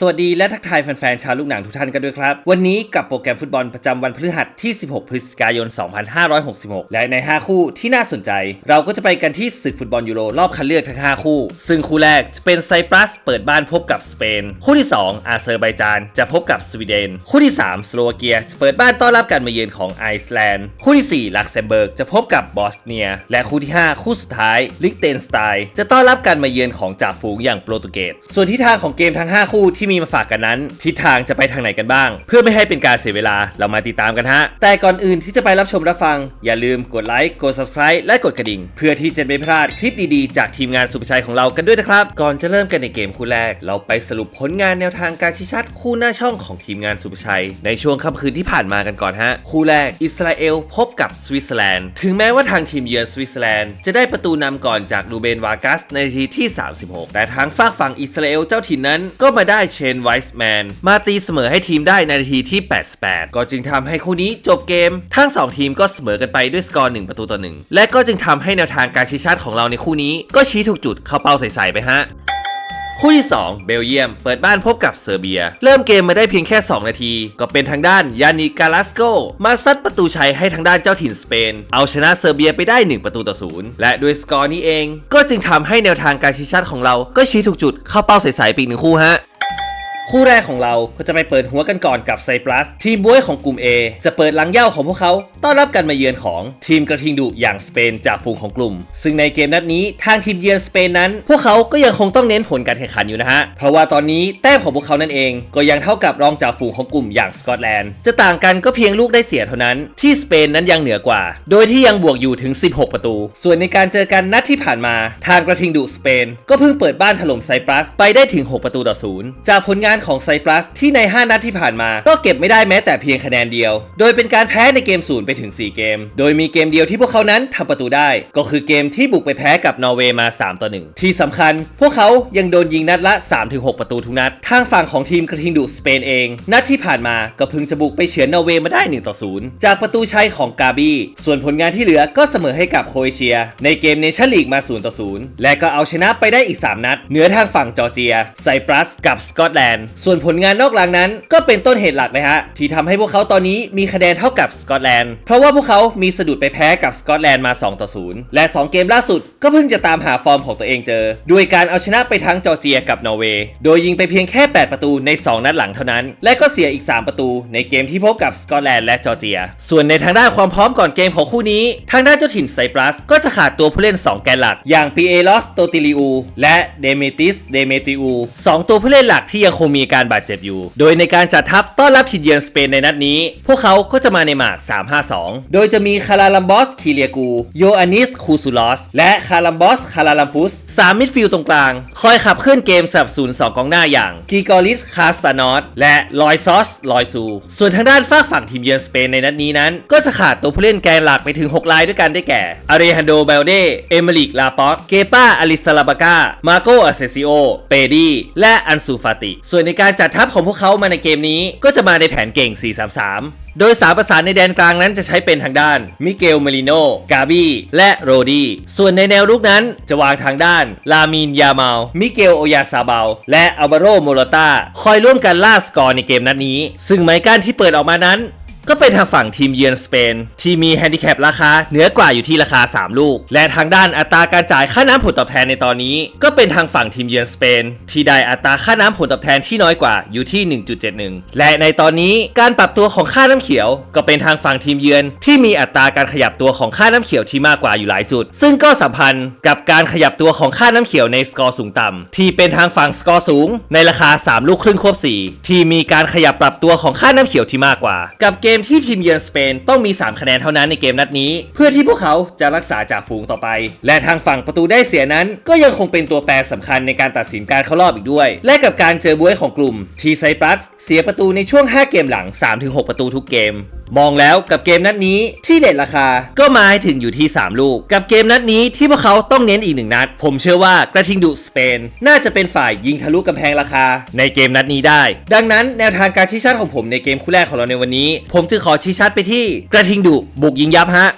สวัสดีและทักทายแฟนๆ ชาวลูกหนังทุกท่านกันด้วยครับ วันนี้กับโปรแกรมฟุตบอลประจำวันพฤหัสที่ 16 พฤศจิกายน 2566 และใน 5 คู่ที่น่าสนใจ เราก็จะไปกันที่ศึกฟุตบอลยูโรรอบคัดเลือกทั้ง 5 คู่ ซึ่งคู่แรกจะเป็นไซปรัสเปิดบ้านพบกับสเปน คู่ที่ 2 อาเซอร์ไบจานจะพบกับสวีเดน คู่ที่ 3 สโลวาเกียจะเปิดบ้านต้อนรับการมาเยือนของไอซ์แลนด์ คู่ที่ 4 ลักเซมเบิร์กจะพบกับบอสเนีย และคู่ที่ 5 คู่สุดท้ายลิกเตนสไตน์จะต้อนรับการมาเยือนของจ่าฝูงอย่างโปรตุเกส ส่วนทิศทางของเกมทั้ง 5 คู่ที่ที่มีมาฝากกันนั้น ทิศทางจะไปทางไหนกันบ้าง เพื่อไม่ให้เป็นการเสียเวลาเรามาติดตามกันฮะ แต่ก่อนอื่นที่จะไปรับชมรับฟัง อย่าลืมกดไลค์กด subscribe และกดกระดิ่ง เพื่อที่จะไม่พลาดคลิปดีๆ จากทีมงานสุภชัยของเรากันด้วยนะครับ ก่อนจะเริ่มกันในเกมคู่แรก เราไปสรุปผลงานแนวทางการชี้ชัดคู่หน้าช่องของทีมงานสุภชัย ในช่วงค่ำคืนที่ผ่านมากันก่อนฮะคู่แรกอิสราเอลพบกับสวิตเซอร์แลนด์ถึงแม้ว่าทางทีมเยือนสวิตเซอร์แลนด์จะได้ประตูนำก่อนจากลูเบนวากัสในทีที่ 36 แต่ทางฝากฝั่งอิสราเอลเจ้าถิ่นนั้นก็มาได้เชนไวส์แมนมาตีเสมอให้ทีมได้ในนาทีที่ 88 ก็จึงทำให้คู่นี้จบเกม ทั้ง 2 ทีมก็เสมอกันไปด้วยสกอร์ 1 ประตูต่อ 1 และก็จึงทำให้แนวทางการชี้ชัดของเราในคู่นี้ ก็ชี้ถูกจุดเข้าเป้าใส่ๆไปฮะคู่ที่ 2 เบลเยียม เปิดบ้านพบกับเซอร์เบีย เริ่มเกมมาได้เพียงแค่ 2 นาที ก็เป็นทางด้านยานิกาลาสโกมาซัดประตูชัยให้ทางด้านเจ้าถิ่นสเปน เอาชนะเซอร์เบียไปได้ 1 ประตูต่อศูนย์และด้วยสกอร์นี้เอง ก็จึงทำให้แนวทางการชี้ชัดของเราก็ชี้ถูกจุดเข้าเป้าใส่ๆไปอีกหนึ่งคู่ฮะ คู่แรกของเราก็จะไปเปิดหัวกันก่อนกับไซปรัส ทีมบ้วยของกลุ่ม A จะเปิดหลังเย่าของพวกเขา ต้อนรับการมาเยือนของทีมกระทิงดุอย่างสเปนจากฝูงของกลุ่ม ซึ่งในเกมนัดนี้ทางทีมเยือนสเปนนั้น พวกเขาก็ยังคงต้องเน้นผลการแข่งขันอยู่นะฮะ เพราะว่าตอนนี้แต้มของพวกเขานั่นเอง ก็ยังเท่ากับรองจากฝูงของกลุ่มอย่างสกอตแลนด์ จะต่างกันก็เพียงลูกได้เสียเท่านั้น ที่สเปนนั้นยังเหนือกว่า โดยที่ยังบวกอยู่ถึง 16 ประตู ส่วนในการเจอกันนัดที่ผ่านมา ทางกระทิงดุสเปน ก็เพิ่งเปิดบ้านถล่มไซปรัสไปได้ถึง 6 ประตูต่อศูนย์จากผลงานของไซปรัสที่ใน 5 นัดที่ผ่านมา ก็เก็บไม่ได้แม้แต่เพียงคะแนนเดียว โดยเป็นการแพ้ในเกมศูนย์ไปถึง 4 เกม โดยมีเกมเดียวที่พวกเขานั้นทำประตูได้ ก็คือเกมที่บุกไปแพ้กับนอร์เวย์มา 3 ต่อ 1 ที่สำคัญ พวกเขายังโดนยิงนัดละ 3-6 ประตูทุกนัด ทางฝั่งของทีมกระทิงดุสเปนเอง นัดที่ผ่านมาก็เพิ่งจะบุกไปเฉือนนอร์เวย์มาได้1ต่อ0จากประตูชัยของกาบีส่วนผลงานที่เหลือก็เสมอให้กับโครเอเชีย ในเกมเนชั่นลีกมา0ต่อ0และก็เอาชนะไปได้อีก 3 นัด เหนือทางฝั่งจอร์เจียไซปรัสกับสกอตแลนด์ส่วนผลงานนอกรางนั้น ก็เป็นต้นเหตุหลักเลยฮะที่ทำให้พวกเขาตอนนี้มีคะแนนเท่ากับสกอตแลนด์เพราะว่าพวกเขามีสะดุดไปแพ้กับสกอตแลนด์มา2ต่อ0และ 2 เกมล่าสุด ก็เพิ่งจะตามหาฟอร์มของตัวเองเจอ ด้วยการเอาชนะไปทั้งจอร์เจียกับนอร์เวย์โดยยิงไปเพียงแค่ 8 ประตูใน 2 นัดหลังเท่านั้น และก็เสียอีก 3 ประตู ในเกมที่พบกับสกอตแลนด์และจอร์เจีย ส่วนในทางด้านความพร้อมก่อนเกมของคู่นี้ ทางด้านเจ้าถิ่นไซปรัส ก็จะขาดตัวผู้เล่น 2 แกนหลัก อย่างปีเอลอสโตติลิอูและเดเมติสเดเมติอูสองตัวผู้เล่นหลักที่ยังคงมีการบาดเจ็บอยู่ โดยในการจัดทัพต้อนรับทีมเยือนสเปนในนัดนี้ พวกเขาก็จะมาในหมาก 3-5-2 โดยจะมีคาราลัมบอสคีเลียกู โยอานิสคูซูลอส และคารัมบอสคาราลัมพุสสามมิดฟิลด์ตรงกลาง คอยขับเคลื่อนเกมสับสนุนสองกองหน้าอย่างกิกอริสคาสตานอสและลอยซอสลอยซู ส่วนทางด้านฝาฝั่งทีมเยือนสเปนในนัดนี้นั้น ก็จะขาดตัวผู้เล่นแกนหลักไปถึง 6 รายด้วยกันได้แก่อารีฮันโดเบลเดเอเมริกลาป็อกเกป้าอลิซาลาบากามาโกอาเซซิโอเปดีและอันซูฟาติ ส่วนในการจัดทัพของพวกเขามาในเกมนี้ ก็จะมาในแผนเก่ง 4-3-3 โดยสามประสานในแดนกลางนั้นจะใช้เป็นทางด้าน มิเกลเมลิโน กาบีและโรดี ส่วนในแนวรุกนั้นจะวางทางด้าน ลามีน ยาเมา มิเกล โอยาซาเบา และอัลบาโร โมโรตา คอยร่วมกันล่าสกอร์ในเกมนัดนี้ ซึ่งไม้กั้นที่เปิดออกมานั้น ก็เป็นทางฝั่งทีมเยือนสเปน ที่มีแฮนดิแคปราคาเหนือกว่าอยู่ที่ราคา 3 ลูก และทางด้านอัตราการจ่ายค่าน้ำผลตอบแทนในตอนนี้ ก็เป็นทางฝั่งทีมเยือนสเปน ที่ได้อัตราค่าน้ำผลตอบแทนที่น้อยกว่าอยู่ที่ 1.71 และในตอนนี้การปรับตัวของค่าน้ำเขียว ก็เป็นทางฝั่งทีมเยือน ที่มีอัตราการขยับตัวของค่าน้ำเขียวที่มากกว่าอยู่หลายจุด ซึ่งก็สัมพันธ์กับการขยับตัวของค่าน้ำเขียวในสกอร์สูงต่ำที่เป็นทางฝั่งสกอร์สูง ในราคา 3 ลูกครึ่งควบ4ที่มีการขยับปรับตัวของค่าน้ำเขียวที่มากกว่า กับเกมที่ทีมเยือนสเปนต้องมี 3 คะแนนเท่านั้นในเกมนัดนี้ เพื่อที่พวกเขาจะรักษาจากฝูงต่อไป และทางฝั่งประตูได้เสียนั้น ก็ยังคงเป็นตัวแปรสำคัญในการตัดสินการเข้ารอบอีกด้วย และกับการเจอบวยของกลุ่มทีไซปรัสเสียประตูในช่วง 5 เกมหลัง 3-6 ประตูทุกเกม มองแล้วกับเกมนัดนี้ที่เด็ดราคาก็มาให้ถึงอยู่ที่ 3 ลูก กับเกมนัดนี้ที่พวกเขาต้องเน้นอีกหนึ่งนัด ผมเชื่อว่ากระทิงดุสเปน น่าจะเป็นฝ่ายยิงทะลุกำแพงราคา ในเกมนัดนี้ได้ ดังนั้นแนวทางการชี้ชัดของผมในเกมคู่แรกของเราในวันนี้ ผมจึงขอชี้ชัดไปที่กระทิงดุบุกยิงยับฮะ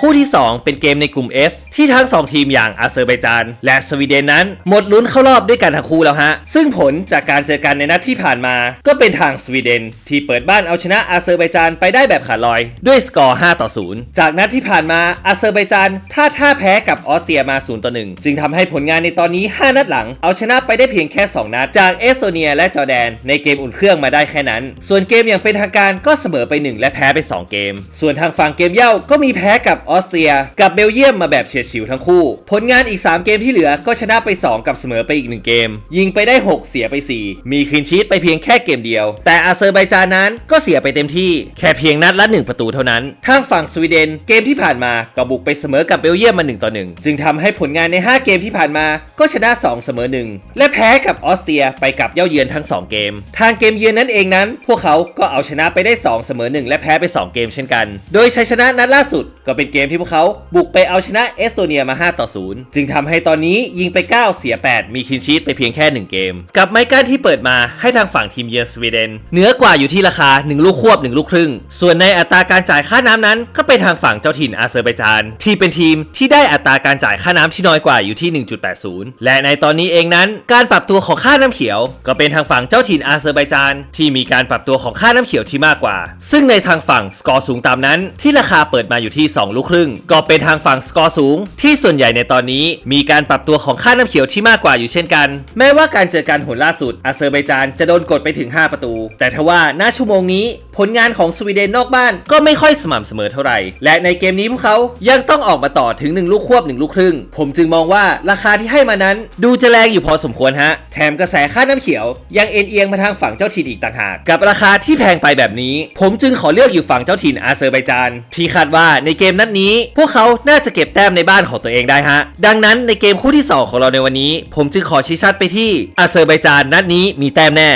คู่ที่ 2 เป็นเกมในกลุ่ม F ที่ทั้ง 2 ทีมอย่างอาเซอร์ไบจานและสวีเดนนั้น หมดลุ้นเข้ารอบด้วยกันทั้งคู่แล้วฮะ ซึ่งผลจากการเจอกันในนัดที่ผ่านมา ก็เป็นทางสวีเดน ที่เปิดบ้านเอาชนะอาเซอร์ไบจานไปได้แบบขาดลอย ด้วยสกอร์ 5 ต่อ 0 จากนัดที่ผ่านมาอาเซอร์ไบจานท่าท่าแพ้กับออสเตรียมา 0 ต่อ 1 จึงทำให้ผลงานในตอนนี้ 5 นัดหลัง เอาชนะไปได้เพียงแค่ 2 นัด จากเอสโตเนียและจอร์แดน ในเกมอุ่นเครื่องมาได้แค่นั้น ส่วนเกมอย่างเป็นทางการก็เสมอไป 1 และแพ้ไป 2 เกม ส่วนทางฝั่งเกมเย่าก็มีแพ้กับออสเตรีย กับเบลเยียมมาแบบเฉียดฉิวทั้งคู่ ผลงานอีก 3 เกมที่เหลือก็ชนะไป 2 กับเสมอไปอีก 1 เกม ยิงไปได้ 6 เสียไป 4 มีคลีนชีตไปเพียงแค่เกมเดียว แต่อาเซอร์ไบจานนั้นก็เสียไปเต็มที่แค่เพียงนัดละ 1 ประตูเท่านั้นทางฝั่งสวีเดนเกมที่ผ่านมาก็บุกไปเสมอกับเบลเยียมมา1ต่อ1จึงทำให้ผลงานใน 5 เกมที่ผ่านมาก็ชนะ 2 เสมอ 1 และแพ้กับออสเตรียไปกับเย่าเยือนทั้ง 2 เกม ทางเกมเยือนนั้นเองนั้น พวกเขาก็เอาชนะไปได้ 2 เสมอ 1 และแพ้ไป 2 เกมเช่นกัน โดยชัยชนะนัดล่าสุดก็เป็นเกมที่พวกเขาบุกไปเอาชนะเอสโตเนียมา 5 ต่อ 0 จึงทำให้ตอนนี้ยิงไป 9 เสีย 8 มีคินชีตไปเพียงแค่ 1 เกม กับไมก้าที่เปิดมาให้ทางฝั่งทีมเยือนสวีเดนเหนือกว่าอยู่ที่ราคา 1 ลูกควบ 1 ลูกครึ่ง ส่วนในอัตราการจ่ายค่าน้ำนั้น ก็ไปทางฝั่งเจ้าถิ่นอาเซอร์ไบจานที่เป็นทีมที่ได้อัตราการจ่ายค่าน้ำที่น้อยกว่าอยู่ที่ 1.80 และในตอนนี้เองนั้น การปรับตัวของค่าน้ำเขียว ก็เป็นทางฝั่งเจ้าถิ่นอาเซอร์ไบจานที่มีการปรับตัวของค่าน้ำเขียวที่มากกว่า ซึ่งในทางฝั่งสกอร์สูงตามนั้น ที่ราคาเปิดมาอยู่ที่ 2 ลูกครึ่ง ก็เป็นทางฝั่งสกอร์สูง ที่ส่วนใหญ่ในตอนนี้มีการปรับตัวของค่าน้ำเขียวที่มากกว่าอยู่เช่นกัน แม้ว่าการเจอกันหนล่าสุดอาเซอร์ไบจานจะโดนกดไปถึง 5 ประตู แต่ทว่าณชั่วโมงนี้ผลงานของสวีเดนนอกบ้านก็ไม่ค่อยสม่ำเสมอเท่าไหร่ และในเกมนี้พวกเขายังต้องออกมาต่อถึง 1 ลูกควบ 1 ลูกครึ่ง ผมจึงมองว่าราคาที่ให้มานั้น ดูจะแรงอยู่พอสมควรฮะ แถมกระแสค่าน้ำเขียว ยังเอ็นเอียงมาทางฝั่งเจ้าถิ่นอีกต่างหาก กับราคาที่แพงไปแบบนี้ ผมจึงขอเลือกอยู่ฝั่งเจ้าถิ่นอาเซอร์ไบจานที่คาดว่าในเกมนัดนี้ พวกเขาน่าจะเก็บแต้มในบ้านของตัวเองได้ฮะ ดังนั้นในเกมคู่ที่ 2 ของเราในวันนี้ ผมจึงขอชี้ชัดไปที่อาเซอร์ไบจานนัดนี้มีแต้มแน่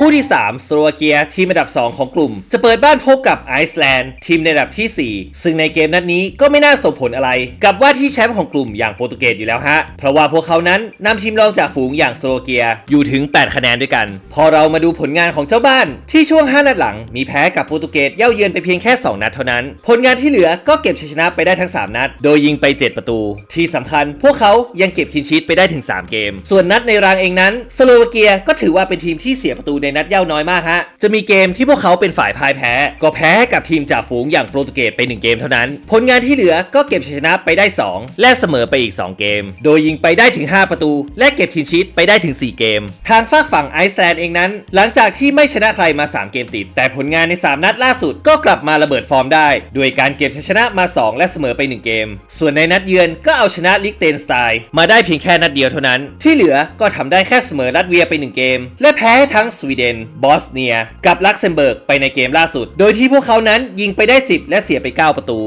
คู่ที่ 3สโลวาเกียทีมอันดับ 2 ของกลุ่ม จะเปิดบ้านพบกับไอซ์แลนด์ทีมในอันดับทีสี่ 4 ซึ่งในเกมนัดนี้ก็ไม่น่าส่งผลอะไร กับว่าที่แชมป์ของกลุ่มอย่างโปรตุเกสอยู่แล้วฮะ เพราะว่าพวกเขานั้นนำทีมรองจากฝูงอย่างสโลวาเกียอยู่ถึง 8 คะแนนด้วยกัน พอเรามาดูผลงานของเจ้าบ้าน ที่ช่วง 5 นัดหลัง มีแพ้กับโปรตุเกสเย่าเยือนไปเพียงแค่ 2 นัดเท่านั้น ผลงานที่เหลือก็เก็บชัยชนะไปได้ทั้ง 3 นัด โดยยิงไป 7 ประตู ที่สำคัญพวกเขายังเก็บคินชีตไปได้ถึง 3 เกม ส่วนนัดในรางเองนั้นสโลวาเกียก็ถือว่าเป็นทีมที่เสียประตูในนัดเย่าน้อยมากฮะ จะมีเกมที่พวกเขาเป็นฝ่ายพ่ายแพ้ ก็แพ้กับทีมจ่าฝูงอย่างโปรตุเกสไป 1 เกมเท่านั้น ผลงานที่เหลือก็เก็บชนะไปได้ 2 และเสมอไปอีก 2 เกม โดยยิงไปได้ถึง 5 ประตู และเก็บคินชีตไปได้ถึง 4 เกม ทางฝากฝั่งไอซ์แลนด์เองนั้น หลังจากที่ไม่ชนะใครมา 3 เกมติด แต่ผลงานใน 3 นัดล่าสุดก็กลับมาระเบิดฟอร์มได้โดยการเก็บชนะมา 2 และเสมอไป 1 เกม ส่วนในนัดเยือนก็เอาชนะลิกเตนสไตน์มาได้เพียงแค่นัดเดียวเท่านั้น ที่เหลือก็ทำได้แค่เสมอรัสเวียไป 1 เกม และแพ้ทั้งสวีเดน บอสเนีย กับลักเซมเบิร์กไปในเกมล่าสุด โดยที่พวกเขานั้นยิงไปได้ 10 และเสียไป 9 ประตู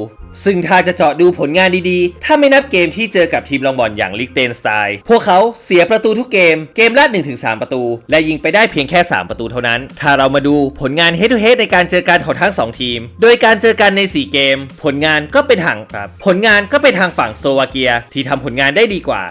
ซึ่งถ้าจะเจาะดูผลงานดีๆ ถ้าไม่นับเกมที่เจอกับทีมรองบอลอย่างลิกเตนสไตน์พวกเขาเสียประตูทุกเกม เกมละ 1-3 ประตู และยิงไปได้เพียงแค่ 3 ประตูเท่านั้น ถ้าเรามาดูผลงาน head to head ในการเจอกันของทั้ง 2 ทีม โดยการเจอกันใน 4 เกม ผลงานก็เป็นทางครับผลงานก็เป็นทางฝั่งโซวาเกีย ที่ทำผลงานได้ดีกว่า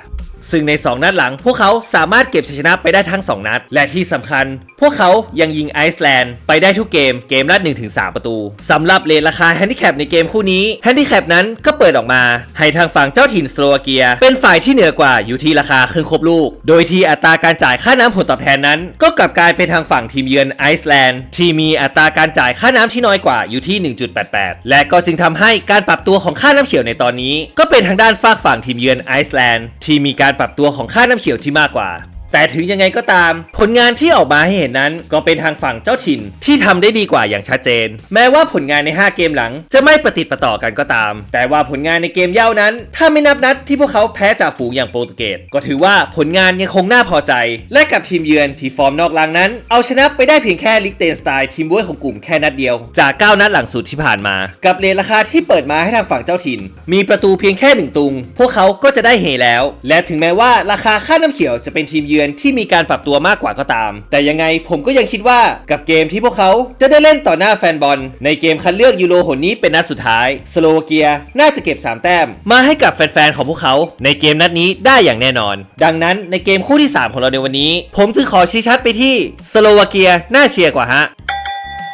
ซึ่งใน 2 นัดหลังพวกเขาสามารถเก็บชัยชนะไปได้ทั้ง 2 นัด และที่สำคัญ พวกเขายังยิงไอซ์แลนด์ไปได้ทุกเกมเกมละ1-3 ประตูสำหรับเลทราคาแฮนดิแคปในเกมคู่นี้แฮนดิแคปนั้นก็เปิดออกมา ให้ทางฝั่งเจ้าถิ่นสโลวาเกีย เป็นฝ่ายที่เหนือกว่าอยู่ที่ราคาครึ่งครบลูก โดยที่อัตราการจ่ายค่าน้ำผลตอบแทนนั้น ก็กลับกลายเป็นทางฝั่งทีมเยือนไอซ์แลนด์ที่มีอัตราการจ่ายค่าน้ำที่น้อยกว่าอยู่ที่ 1.88 และก็จึงทำให้การปรับตัวของค่าน้ำเขียวในตอนนี้ ก็เป็นทางด้านฝากฝั่งทีมเยือนไอซ์แลนด์ที่มีการปรับตัวของค่าน้ำเขียวที่มากกว่า แต่ถึงยังไงก็ตาม ผลงานที่ออกมาให้เห็นนั้น ก็เป็นทางฝั่งเจ้าถิ่นที่ทำได้ดีกว่าอย่างชัดเจน แม้ว่าผลงานใน 5 เกมหลัง จะไม่ประติดประต่อกันก็ตาม แต่ว่าผลงานในเกมเย่านั้น ถ้าไม่นับนัดที่พวกเขาแพ้จากฝูงอย่างโปรตุเกสก็ถือว่าผลงานยังคงน่าพอใจ และกับทีมเยือนที่ฟอร์มนอกลังนั้น เอาชนะไปได้เพียงแค่ลิกเตนสไตล์ทีมบ้วยของกลุ่มแค่นัดเดียว จาก 9 นัดหลังสุดที่ผ่านมา กับเลทราคาที่เปิดมาให้ทางฝั่งเจ้าถิ่น มีประตูเพียงแค่หนึ่งตุง พวกเขาก็จะได้เฮแล้ว และถึงแม้ว่าราคาค่าน้ำเขียวจะเป็นทีมเยือนที่มีการปรับตัวมากกว่าก็ตาม แต่ยังไงผมก็ยังคิดว่ากับเกมที่พวกเขาจะได้เล่นต่อหน้าแฟนบอล ในเกมคัดเลือกยูโรหนนี้เป็นนัดสุดท้าย สโลวาเกียน่าจะเก็บ 3 แต้ม มาให้กับแฟนๆของพวกเขา ในเกมนัดนี้ได้อย่างแน่นอน ดังนั้นในเกมคู่ที่ 3 ของเราในวันนี้ ผมจึงขอชี้ชัดไปที่สโลวาเกียน่าเชียร์กว่าฮะ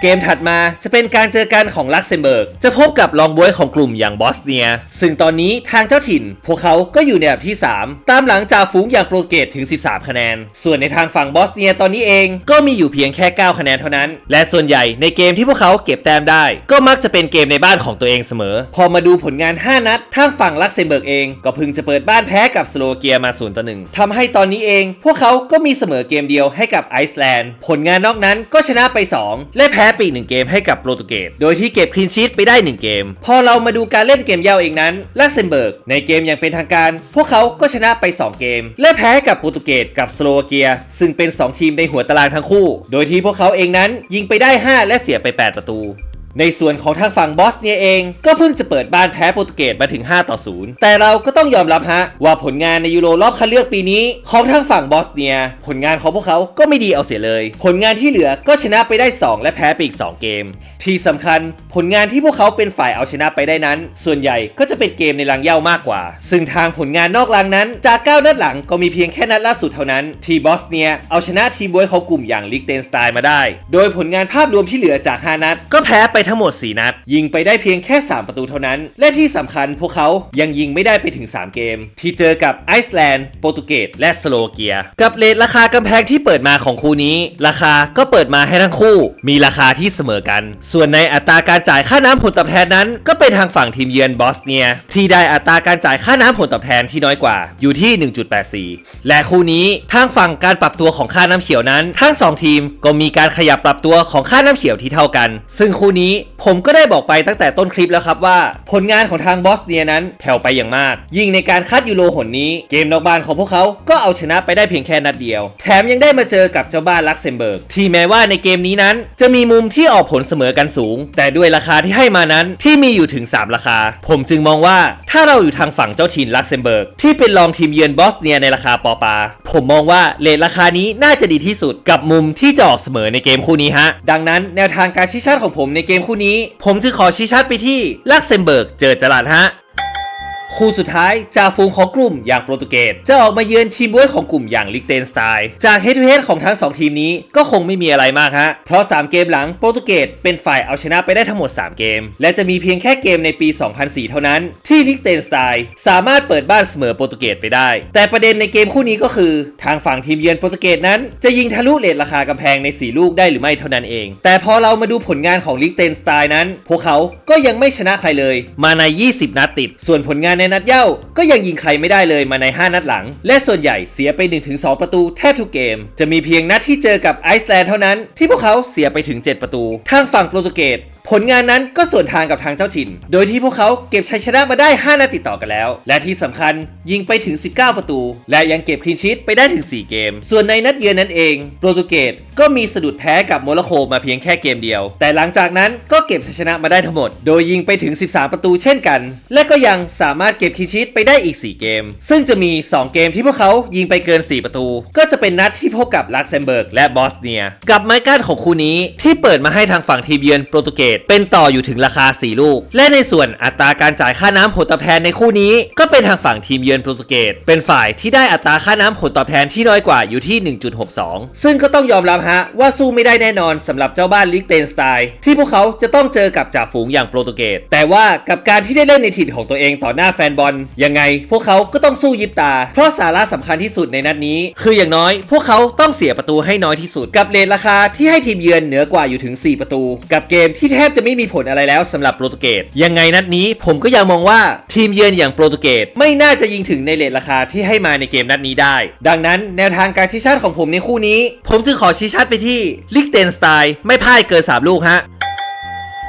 เกมถัดมาจะเป็นการเจอกันของลักเซมเบิร์ก จะพบกับรองบวยของกลุ่มอย่างบอสเนีย ซึ่งตอนนี้ทางเจ้าถิ่น พวกเขาก็อยู่ในอันดับที่ 3 ตามหลังจากฝูงอย่างโปรเกสถึง 13 คะแนน ส่วนในทางฝั่งบอสเนียตอนนี้เองก็มีอยู่เพียงแค่ 9 คะแนนเท่านั้น และส่วนใหญ่ในเกมที่พวกเขาเก็บแต้มได้ ก็มักจะเป็นเกมในบ้านของตัวเองเสมอ พอมาดูผลงาน 5 นัดทางฝั่งลักเซมเบิร์กเองก็เพิ่งจะเปิดบ้านแพ้กับสโลเกียมา0ต่อ1ทำให้ตอนนี้เอง พวกเขาก็มีเสมอเกมเดียวให้กับไอซ์แลนด์ผลงานนอกนั้นก็ชนะไป 2 และแพ้ไปอีกหนึ่งเกมให้กับโปรตุเกสโดยที่เก็บคลีนชีตไปได้ 1 เกม พอเรามาดูการเล่นเกมยาวเองนั้นลักเซมเบิร์กในเกมอย่างเป็นทางการ พวกเขาก็ชนะไป 2 เกม และแพ้กับโปรตุเกสกับสโลวาเกีย ซึ่งเป็น 2 ทีมในหัวตารางทั้งคู่ โดยที่พวกเขาเองนั้นยิงไปได้ 5 และเสียไป 8 ประตู ในส่วนของทางฝั่งบอสเนียเองก็เพิ่งจะเปิดบ้านแพ้โปรตุเกสมาถึง 5 ต่อ 0 แต่เราก็ต้องยอมรับฮะ ว่าผลงานในยูโรรอบคัดเลือกปีนี้ ของทางฝั่งบอสเนีย ผลงานของพวกเขาก็ไม่ดีเอาเสียเลย ผลงานที่เหลือก็ชนะไปได้ 2 และแพ้ไปอีก 2 เกม ที่สำคัญผลงานที่พวกเขาเป็นฝ่ายเอาชนะไปได้นั้น ส่วนใหญ่ก็จะเป็นเกมในลังเย่ามากกว่า ซึ่งทางผลงานนอกลังนั้น จาก 9 นัดหลังก็มีเพียงแค่นัดล่าสุดเท่านั้นที่บอสเนียเอาชนะทีมบวยเขากลุ่มอย่างลิกเตนสไตน์มาได้ โดยผลงานภาพรวมที่เหลือจาก5นัดก็แพ้ไปทั้งหมด 4 นัด ยิงไปได้เพียงแค่ 3 ประตูเท่านั้น และที่สำคัญพวกเขายังยิงไม่ได้ไปถึง 3 เกม ที่เจอกับไอซ์แลนด์ โปรตุเกสและสโลวาเกีย กับเลทราคากำแพงที่เปิดมาของคู่นี้ ราคาก็เปิดมาให้ทั้งคู่ มีราคาที่เสมอกัน ส่วนในอัตราการจ่ายค่าน้ำผลตอบแทนนั้น ก็เป็นทางฝั่งทีมเยือนบอสเนีย ที่ได้อัตราการจ่ายค่าน้ำผลตอบแทนที่น้อยกว่าอยู่ที่ 1.84 และคู่นี้ทางฝั่งการปรับตัวของค่าน้ำเขียวนั้น ทั้งสองทีมก็มีการขยับปรับตัวของค่าน้ำเขียวที่เท่ากัน ซึ่งคู่นี้นี้ ผมก็ได้บอกไปตั้งแต่ต้นคลิปแล้วครับว่า ผลงานของทางบอสเนียนั้นแผ่วไปอย่างมาก ยิ่งในการคัดยูโรหนนี้เกมนอกบ้านของพวกเขาก็เอาชนะไปได้เพียงแค่นัดเดียว แถมยังได้มาเจอกับเจ้าบ้านลักเซมเบิร์ก ที่แม้ว่าในเกมนี้นั้น จะมีมุมที่ออกผลเสมอกันสูง แต่ด้วยราคาที่ให้มานั้นที่มีอยู่ถึง 3 ราคา ผมจึงมองว่าถ้าเราอยู่ทางฝั่งเจ้าถิ่นลักเซมเบิร์กที่เป็นรองทีมเยือนบอสเนียในราคาปอปา ผมมองว่าเลทราคานี้น่าจะดีที่สุดกับมุมที่จะออกเสมอในเกมคู่นี้ฮะดังนั้นแนวทางการชี้ชัดของผมในเกมคู่นี้ผมจึงขอชี้ชัดไปที่ลักเซมเบิร์กเจอจรัสฮะ คู่สุดท้ายจากฝูงของกลุ่มอย่างโปรตุเกสจะออกมาเยือนทีมบ้วยของกลุ่มอย่างลิกเตนสไตน์จากเฮด o ูเฮดของทั้ง 2 ทีมนี้ก็คงไม่มีอะไรมากฮะ เพราะ 3 เกมหลังโปรตุเกสเป็นฝ่ายเอาชนะไปได้ทั้งหมด 3 เกม และจะมีเพียงแค่เกมในปี 2004 เท่านั้น ที่ลิกเตนสไตน์สามารถเปิดบ้านเสมอโปรตุเกสไปได้ แต่ประเด็นในเกมคู่นี้ก็คือ ทางฝั่งทีมเยือนโปรตุเกสนั้น จะยิงทะลุเลทราคากำแพงใน 4 ลูกได้หรือไม่เท่านั้นเอง แต่พอเรามาดูผลงานของลิกเตนสไตน์นั้น พวกเขาก็ยังไม่ชนะใครเลย มาใน 20 นัดติด ส่วนผลงานในนัดเย้าก็ยังยิงใครไม่ได้เลยมาใน 5 นัดหลัง และส่วนใหญ่เสียไป 1-2 ประตูแทบทุกเกม จะมีเพียงนัดที่เจอกับไอซ์แลนด์เท่านั้นที่พวกเขาเสียไปถึง 7 ประตู ทางฝั่งโปรตุเกสผลงานนั้นก็ส่วนทางกับทางเจ้าถิ่น โดยที่พวกเขาเก็บชัยชนะมาได้ 5 นัดติดต่อกันแล้ว และที่สำคัญยิงไปถึง 19 ประตู และยังเก็บคลีนชีตไปได้ถึง 4 เกม ส่วนในนัดเยือนนั้นเอง โปรตุเกสก็มีสะดุดแพ้กับโมร็อกโกมาเพียงแค่เกมเดียว แต่หลังจากนั้นก็เก็บชัยชนะมาได้ทั้งหมด โดยยิงไปถึง 13 ประตูเช่นกัน และก็ยังสามารถเก็บคีชีตไปได้อีก 4 เกม ซึ่งจะมี 2 เกมที่พวกเขายิงไปเกิน 4 ประตู ก็จะเป็นนัดที่พบกับลักเซมเบิร์กและบอสเนีย กับไม้กั้นของคู่นี้ที่เปิดมาให้ทางฝั่งทีมเยือนโปรตุเกสเป็นต่ออยู่ถึงราคา 4 ลูก และในส่วนอัตราการจ่ายค่าน้ำผลตอบแทนในคู่นี้ ก็เป็นทางฝั่งทีมเยือนโปรตุเกสเป็นฝ่ายที่ได้อัตราค่าน้ำผลตอบแทนที่น้อยกว่าอยู่ที่ 1.62 ซึ่งก็ต้องยอมรับฮะว่าสู้ไม่ได้แน่นอนสำหรับเจ้าบ้านลิกเตนสไตน์ที่พวกเขาจะต้องเจอกับจ่าฝูงอย่างโปรตุเกสแต่ว่ากับการที่ได้เล่นในถิ่นของตัวเองต่อหน้าแฟนบอลยังไง พวกเขาก็ต้องสู้ยิบตา เพราะสาระสำคัญที่สุดในนัดนี้ คืออย่างน้อย พวกเขาต้องเสียประตูให้น้อยที่สุด กับเลทราคาที่ให้ทีมเยือนเหนือกว่าอยู่ถึง 4 ประตู กับเกมที่แทบจะไม่มีผลอะไรแล้วสำหรับโปรตุเกสยังไงนัดนี้ผมก็ยังมองว่าทีมเยือนอย่างโปรตุเกสไม่น่าจะยิงถึงในเลทราคาที่ให้มาในเกมนัดนี้ได้ ดังนั้นแนวทางการชี้ชัดของผมในคู่นี้ ผมจึงขอชี้ชัดไปที่ลิกเตนสไตน์ไม่พ่ายเกิน3ลูกฮะ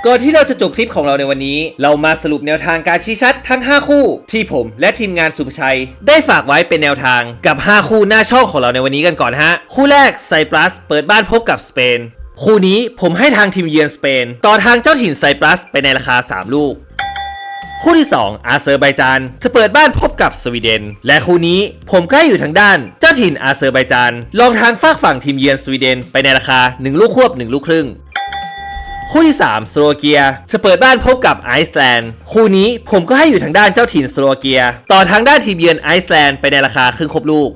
ก่อนที่เราจะจบคลิปของเราในวันนี้ เรามาสรุปแนวทางการชี้ชัดทั้ง 5 คู่ ที่ผมและทีมงานสุภชัย ได้ฝากไว้เป็นแนวทางกับ 5 คู่หน้าช่องของเราในวันนี้กันก่อนฮะ คู่แรกไซปรัสเปิดบ้านพบกับสเปน คู่นี้ผมให้ทางทีมเยือนสเปน ต่อทางเจ้าถิ่นไซปรัสไปในราคา 3 ลูก คู่ที่ 2 อาเซอร์ไบจานจะเปิดบ้านพบกับสวีเดน และคู่นี้ผมก็ให้อยู่ทางด้าน เจ้าถิ่นอาเซอร์ไบจานลองทางฝากฝั่งทีมเยือนสวีเดนไปในราคา 1 ลูกควบ 1 ลูกครึ่ง คู่ที่ 3 สโลวาเกียจะเปิดบ้านพบกับไอซ์แลนด์ คู่นี้ผมก็ให้อยู่ทางด้านเจ้าถิ่นสโลวาเกีย ต่อทางด้านทีมเยือนไอซ์แลนด์ไปในราคาครึ่งครบลูก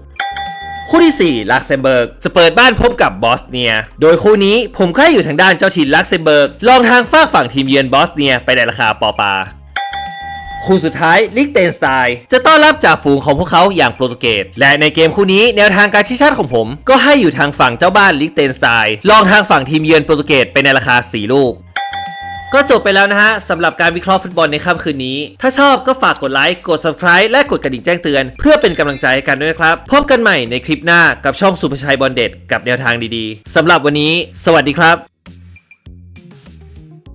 คู่ที่ 4 ลักเซมเบิร์ก จะเปิดบ้านพบกับบอสเนีย โดยคู่นี้ผมก็ให้อยู่ทางด้านเจ้าถิ่นลักเซมเบิร์ก ลองทางฝากฝั่งทีมเยือนบอสเนียไปในราคาปอปา คู่สุดท้ายลิกเตนสไตน์จะต้อนรับจากฝูงของพวกเขาอย่างโปรตุเกสและในเกมคู่นี้แนวทางการชี้ชาติของผม ก็ให้อยู่ทางฝั่งเจ้าบ้านลิกเตนสไตน์ลองทางฝั่งทีมเยือนโปรตุเกสไปในราคา 4 ลูกก็จบไปแล้วนะฮะสำหรับการวิเคราะห์ฟุตบอลในค่ำคืนนี้ ถ้าชอบก็ฝากกดไลค์ กด subscribe และกดกระดิ่งแจ้งเตือน เพื่อเป็นกำลังใจให้กันด้วยนะครับ พบกันใหม่ในคลิปหน้ากับช่องสุภชัยบอลเด็ดกับแนวทางดีๆสำหรับวันนี้ สวัสดีครับ